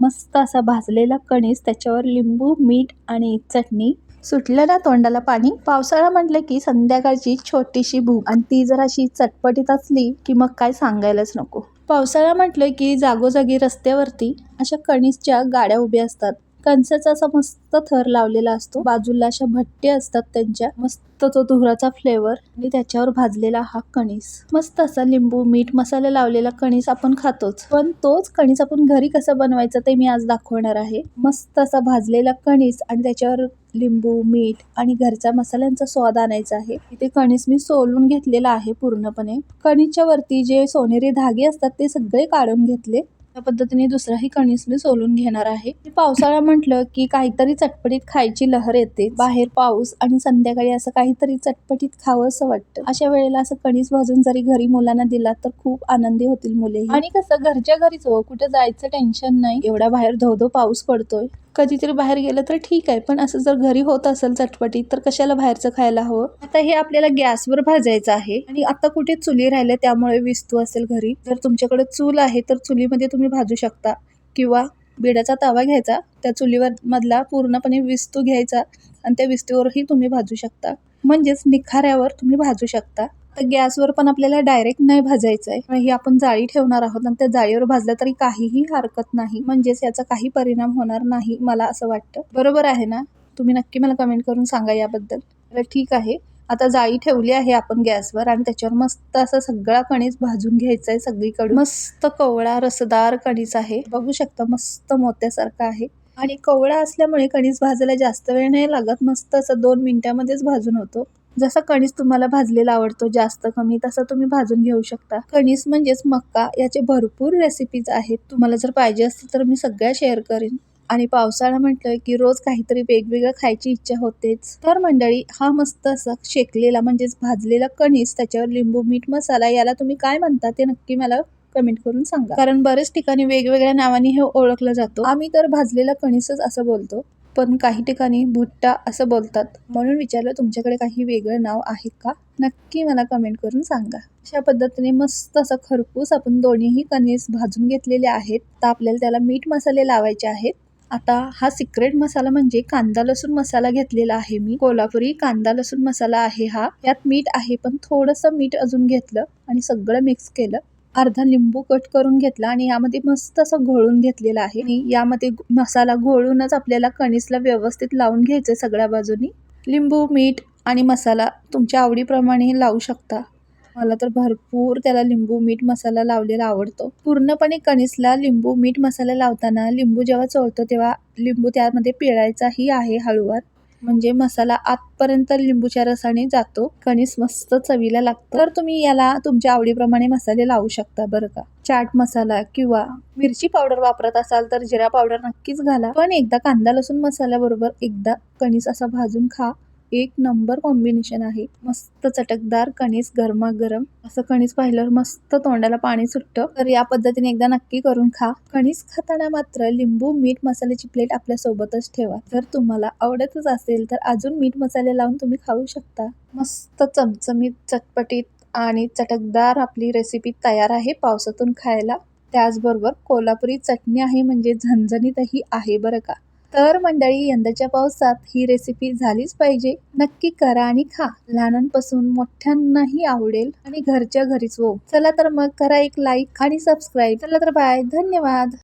मस्त असा भाजलेला कणीस त्याच्यावर लिंबू मीठ आणि चटणी सुटलं ना तोंडाला पाणी. पावसाळा म्हटलं की संध्याकाळची छोटीशी भूक आणि ती जर अशी चटपटीत असली की मग काय सांगायलाच नको. पावसाळा म्हटलं की जागोजागी रस्त्यावरती अशा कणीसच्या गाड्या उभ्या असतात. कणसाचा असा मस्त थर लावलेला असतो. बाजूला अशा भट्ट्या असतात त्यांच्या. मस्त तो धुराचा फ्लेवर आणि त्याच्यावर भाजलेला हा कणीस. मस्त असा लिंबू मीठ मसाला लावलेला कणीस आपण खातोच. पण तोच कणीस आपण घरी कसं बनवायचं ते मी आज दाखवणार आहे. मस्त असा भाजलेला कणीस आणि त्याच्यावर लिंबू मीठ आणि घरच्या मसाल्यांचा स्वाद आणायचा आहे. इथे कणीस मी सोलून घेतलेला आहे पूर्णपणे. कणीच्या वरती जे सोनेरी धागे असतात ते सगळे काढून घेतले. त्या पद्धतीने दुसराही कणीस मी सोलून घेणार आहे. पावसाळा म्हटलं की काहीतरी चटपटीत खायची लहर येते. बाहेर पाऊस आणि संध्याकाळी असं काहीतरी चटपटीत खावं असं वाटतं. अशा वेळेला असं कणीस भाजून जरी घरी मुलांना दिला तर खूप आनंदी होतील मुले आणि कसं घरच्या घरीच हो कुठे जायचं टेन्शन नाही. एवढा बाहेर धोधो पाऊस पडतोय. कधीतरी बाहेर गेलं तर ठीक आहे. पण असं जर घरी होत असेल चटपटीत तर कशाला बाहेरचं खायला हवं? आता हे आपल्याला गॅसवर भाजायचं आहे आणि आता कुठे चुली राहिल्या त्यामुळे विस्तू असेल घरी. जर तुमच्याकडे चूल आहे तर चुलीमध्ये तुम्ही भाजू शकता. किंवा बिडाचा तवा घ्यायचा त्या चुलीवर मधला पूर्णपणे विस्तू घ्यायचा आणि त्या विस्तूवरही तुम्ही भाजू शकता. म्हणजेच निखाऱ्यावर तुम्ही भाजू शकता. तर गॅसवर पण आपल्याला डायरेक्ट नाही भाजायचं आहे ही आपण जाळी ठेवणार आहोत आणि त्या जाळीवर भाजलं तरी काहीही हरकत नाही. म्हणजेच याचा काही परिणाम होणार नाही मला असं वाटतं. बरोबर आहे ना? तुम्ही नक्की मला कमेंट करून सांगा याबद्दल. तर ठीक आहे. आता जाळी ठेवली आहे आपण गॅसवर आणि त्याच्यावर मस्त असा सगळा कणीस भाजून घ्यायचा आहे सगळीकडून. मस्त कवळा रसदार कणीस आहे. बघू शकता मस्त मोत्यासारखा आहे. आणि कवळा असल्यामुळे कणीस भाजायला जास्त वेळ नाही लागत. मस्त असं दोन मिनिटामध्येच भाजून होतो. जसा कणीस तुम्हाला भाजलेला आवडतो जास्त कमी तसा तुम्ही भाजून घेऊ शकता. कणीस म्हणजेच मक्का याचे भरपूर रेसिपीज आहेत. तुम्हाला जर पाहिजे असतील तर मी सगळ्या शेअर करेन. आणि पावसाळा म्हटलं की रोज काहीतरी वेगवेगळं खायची इच्छा होतेच. तर मंडळी हा मस्त असा शेकलेला म्हणजेच भाजलेला कणीस त्याच्यावर लिंबू मीठ मसाला याला तुम्ही काय म्हणता ते नक्की मला कमेंट करून सांगा. कारण बरेच ठिकाणी वेगवेगळ्या नावाने हे ओळखलं जातो. आम्ही तर भाजलेला कणीसच असं बोलतो. पण काही ठिकाणी भुट्टा असं बोलतात. म्हणून विचारलं तुमच्याकडे काही वेगळं नाव आहे का? नक्की मला कमेंट करून सांगा. अशा पद्धतीने मस्त असं खरपूस आपण दोन्हीही कणीस भाजून घेतलेले आहेत. तर आपल्याला त्याला मीठ मसाले लावायचे आहेत. आता हा सिक्रेट मसाला म्हणजे कांदा लसूण मसाला घेतलेला आहे मी. कोल्हापुरी कांदा लसूण मसाला आहे हा. यात मीठ आहे पण थोडंसं मीठ अजून घेतलं आणि सगळं मिक्स केलं. अर्धा लिंबू कट करून घेतला आणि यामध्ये मस्त असं घोळून घेतलेलं आहे. आणि यामध्ये मसाला घोळूनच आपल्याला कणीसला व्यवस्थित लावून घ्यायचं सगळ्या बाजूनी. लिंबू मीठ आणि मसाला तुमच्या आवडीप्रमाणे लावू शकता. मला तर भरपूर त्याला लिंबू मीठ मसाला लावलेला आवडतो. पूर्णपणे कणीसला लिंबू मीठ मसाला लावताना लिंबू जेव्हा चोळतो तेव्हा लिंबू त्यामध्ये पिळायचाही आहे हळूवार. म्हणजे मसाला आतपर्यंत लिंबूच्या रसाने जातो. कणीस मस्त चवीला लागतं. तर तुम्ही याला तुमच्या आवडीप्रमाणे मसाले लावू शकता बरं का. चाट मसाला किंवा मिरची पावडर वापरत असाल तर जिरा पावडर नक्कीच घाला. पण एकदा कांदा लसूण मसाल्याबरोबर एकदा कणीस असा भाजून खा. एक नंबर कॉम्बिनेशन आहे. मस्त चटकदार कणीस गरमागरम. असं कणीस पाहिल्यावर मस्त तोंडाला पाणी सुटतं. तर या पद्धतीने एकदा नक्की करून खा. कणीस खाताना मात्र लिंबू मीठ मसाल्याची प्लेट आपल्या सोबतच ठेवा. जर तुम्हाला आवडतच असेल तर अजून मीठ मसाले लावून तुम्ही खाऊ शकता. मस्त चमचमीत चटपटीत आणि चटकदार आपली रेसिपी तयार आहे पावसातून खायला. त्याचबरोबर कोल्हापुरी चटणी आहे म्हणजे झणझणीतही आहे बरं का. तर मंडळी यंदाच्या पावसात ही रेसिपी झालीच पाहिजे. नक्की करा आणि खा. लहानांपासून मोठ्यांनाही आवडेल आणि घरच्या घरीच हो. चला तर मग करा एक लाईक आणि सबस्क्राईब चला तर बाय धन्यवाद.